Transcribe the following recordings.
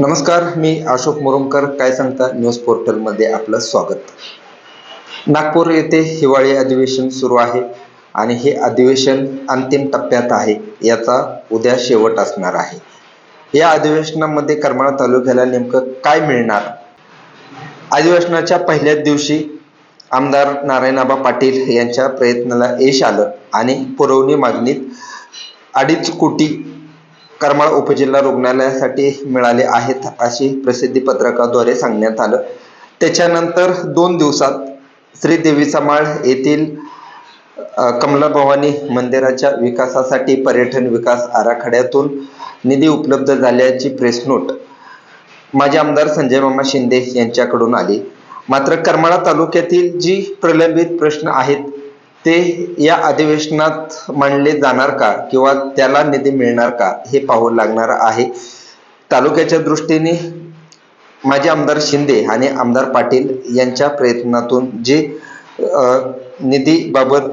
नमस्कार मी अशोक मोरमकर काय सांगता न्यूज पोर्टलमध्ये आपलं स्वागत. नागपूर येथे हिवाळी अधिवेशन सुरू आहे आणि हे अधिवेशन अंतिम टप्प्यात आहे याचा उद्या शेवट असणार आहे. या अधिवेशनामध्ये करमाळा तालुक्याला नेमकं काय मिळणार? अधिवेशनाच्या पहिल्याच दिवशी आमदार नारायणाबा पाटील यांच्या प्रयत्नाला यश आलं आणि पुरवणी मागणीत अडीच कोटी करमाळ उपजिल्हा रुग्णालयासाठी मिळाले आहेत अशी प्रसिद्धी पत्रकाद्वारे सांगण्यात आलं. त्याच्यानंतर दोन दिवसात श्रीदेवी समाळ माळ येथील कमला भवानी मंदिराच्या विकासासाठी पर्यटन विकास आराखड्यातून निधी उपलब्ध झाल्याची प्रेस नोट माजी आमदार संजय मामा शिंदे यांच्याकडून आली. मात्र करमाळा तालुक्यातील जी प्रलंबित प्रश्न आहेत ते या अधिवेशनात मांडले जाणार का? किंवा त्याला निधी मिळणार का? हे पाहावं लागणार आहे. तालुक्याच्या दृष्टीने माजी आमदार शिंदे आणि आमदार पाटील यांच्या प्रयत्नातून जे निधीबाबत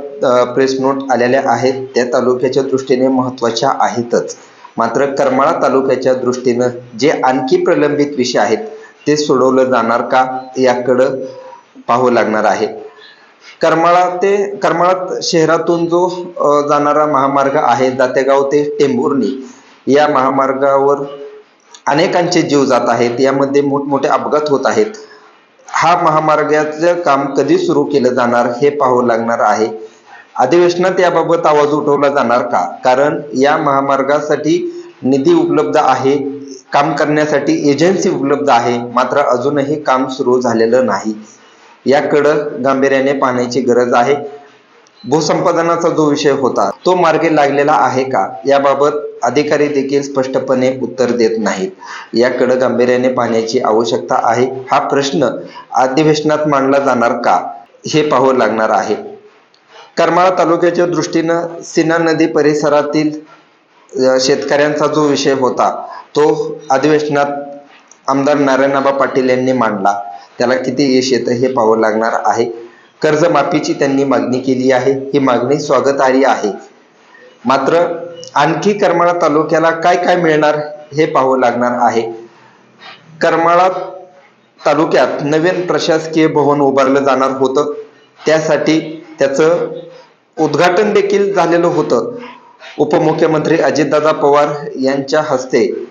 प्रेस नोट आलेल्या आहेत त्या तालुक्याच्या दृष्टीने महत्त्वाच्या आहेतच. मात्र करमाळा तालुक्याच्या दृष्टीनं जे आणखी प्रलंबित विषय आहेत ते सोडवलं जाणार का? याकडं पाहावं लागणार आहे. करमाळा ते करमाळा शहरातून जो जाणारा महामार्ग आहे दातेगाव ते टेंभुर्णी या महामार्गावर अनेकांचे जीव जात आहेत. यामध्ये मोठमोठे अपघात होत आहेत. हा महामार्गाचं काम कधी सुरू केलं जाणार हे पाहावं लागणार आहे. अधिवेशनात याबाबत आवाज उठवला जाणार का? कारण या महामार्गासाठी निधी उपलब्ध आहे काम करण्यासाठी एजन्सी उपलब्ध आहे मात्र अजूनही काम सुरू झालेलं नाही. याकडं गांभीर्याने पाहण्याची गरज आहे. भूसंपादनाचा जो विषय होता तो मार्गे लागलेला आहे का? याबाबत अधिकारी देखील स्पष्टपणे उत्तर देत नाहीत. याकडे गांभीर्याने पाहण्याची आवश्यकता आहे. हा प्रश्न अधिवेशनात मांडला जाणार का? हे पाहावं लागणार आहे. करमाळा तालुक्याच्या दृष्टीनं सीना नदी परिसरातील शेतकऱ्यांचा जो विषय होता तो अधिवेशनात आमदार नारायणबाबा पाटील यांनी मांडला. त्याला किती यश येतं हे पाहावं लागणार आहे. कर्जमाफीची त्यांनी मागणी केली आहे. ही मागणी स्वागतार्ह आहे. मात्र आणखी करमाळा तालुक्याला काय काय मिळणार हे पाहावं लागणार आहे. करमाळा तालुक्यात नवीन प्रशासकीय भवन उभारलं जाणार होतं. त्यासाठी त्याचं उद्घाटन देखील झालेलं होतं. उपमुख्यमंत्री अजितदादा पवार यांच्या हस्ते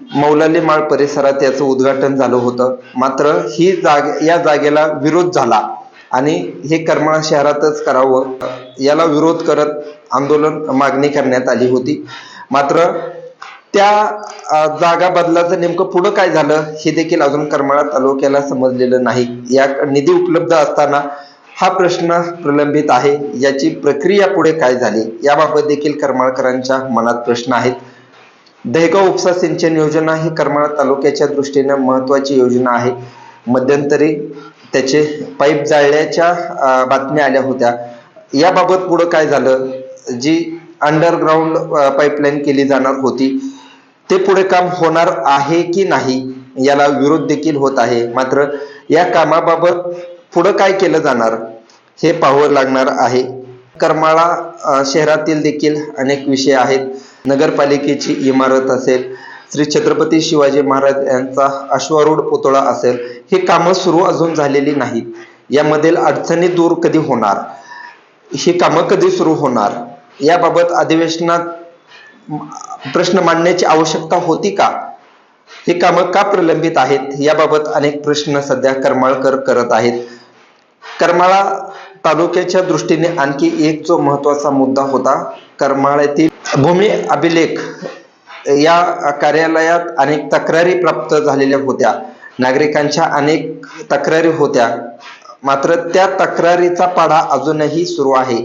मौलाली माळ परिसरात याचं उद्घाटन झालं होतं. मात्र ही जाग या जागेला विरोध झाला आणि हे करमाळा शहरातच करावं याला विरोध करत आंदोलन मागणी करण्यात आली होती. मात्र त्या जागा बदलाचं नेमकं पुढं काय झालं हे देखील अजून करमाळा तालुक्याला समजलेलं नाही. या निधी उपलब्ध असताना हा प्रश्न प्रलंबित आहे. याची प्रक्रिया पुढे काय झाली याबाबत देखील करमाळकरांच्या मनात प्रश्न आहेत. दहेगाव उपसा सिंचन योजना ही करमाळा तालुक्याच्या दृष्टीने महत्वाची योजना आहे. मध्यंतरी त्याचे पाईप जाळल्याच्या बातम्या आल्या होत्या. याबाबत पुढं काय झालं? जी अंडरग्राऊंड पाईपलाईन केली जाणार होती ते पुढे काम होणार आहे की नाही याला विरोध देखील होत आहे. मात्र या कामाबाबत पुढं काय केलं जाणार हे पाहावं लागणार आहे. करमाळा शहरातील देखील अनेक विषय आहेत. नगरपालिकेची इमारत असेल श्री छत्रपती शिवाजी महाराज यांचा अश्वारूढ पुतळा असेल हे कामं सुरू अजून झालेली नाहीत यामधील अडचणी दूर कधी होणार? ही कामं कधी सुरू होणार? याबाबत अधिवेशनात प्रश्न मांडण्याची आवश्यकता होती का? ही कामं का प्रलंबित आहेत? याबाबत अनेक प्रश्न सध्या करमाळकर करत आहेत. करमाळा तालुक्याच्या दृष्टीने आणखी एक जो महत्त्वाचा मुद्दा होता करमाळ्यातील भूमी अभिलेख या कार्यालयात अनेक तक्रारी प्राप्त झालेल्या होत्या. नागरिकांच्या अनेक तक्रारी होत्या. मात्र त्या तक्रारीचा पाढा अजूनही सुरू आहे.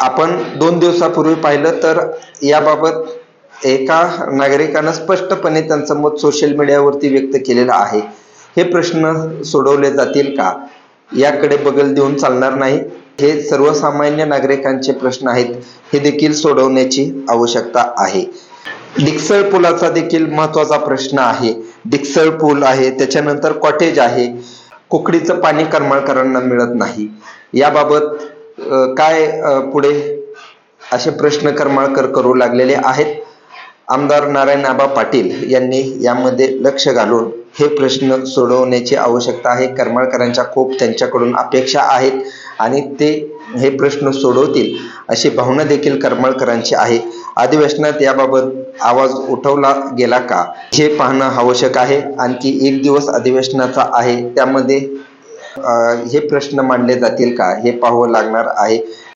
आपण दोन दिवसापूर्वी पाहिलं तर याबाबत एका नागरिकानं स्पष्टपणे त्यांचं मत सोशल मीडियावरती व्यक्त केलेलं आहे. हे प्रश्न सोडवले जातील का? याकडे बगल देऊन चालणार नाही. हे सर्वसामान्य नागरिकांचे प्रश्न आहेत हे देखील सोडवण्याची आवश्यकता आहे. डिक्सळ पुलाचा देखील महत्त्वाचा प्रश्न आहे. डिक्सळ पूल आहे त्याच्यानंतर कॉटेज आहे. कुकडीचं पाणी करमाळकरांना मिळत नाही. याबाबत काय पुढे असे प्रश्न करमाळकर करू लागलेले आहेत? आमदार नारायणआबा पाटील यांनी यामध्ये लक्ष घालून हे प्रश्न सोडवण्याची आवश्यकता आहे. करमळकरांच्या खूप त्यांच्याकडून अपेक्षा आहेत आणि ते हे प्रश्न सोडवतील अशी भावना देखील करमळकरांची आहे. अधिवेशनात याबाबत आवाज उठवला गेला का? हे पाहणं आवश्यक आहे. आणखी एक दिवस अधिवेशनाचा आहे. त्यामध्ये हे प्रश्न मांडले जातील का? हे पाहावं लागणार आहे.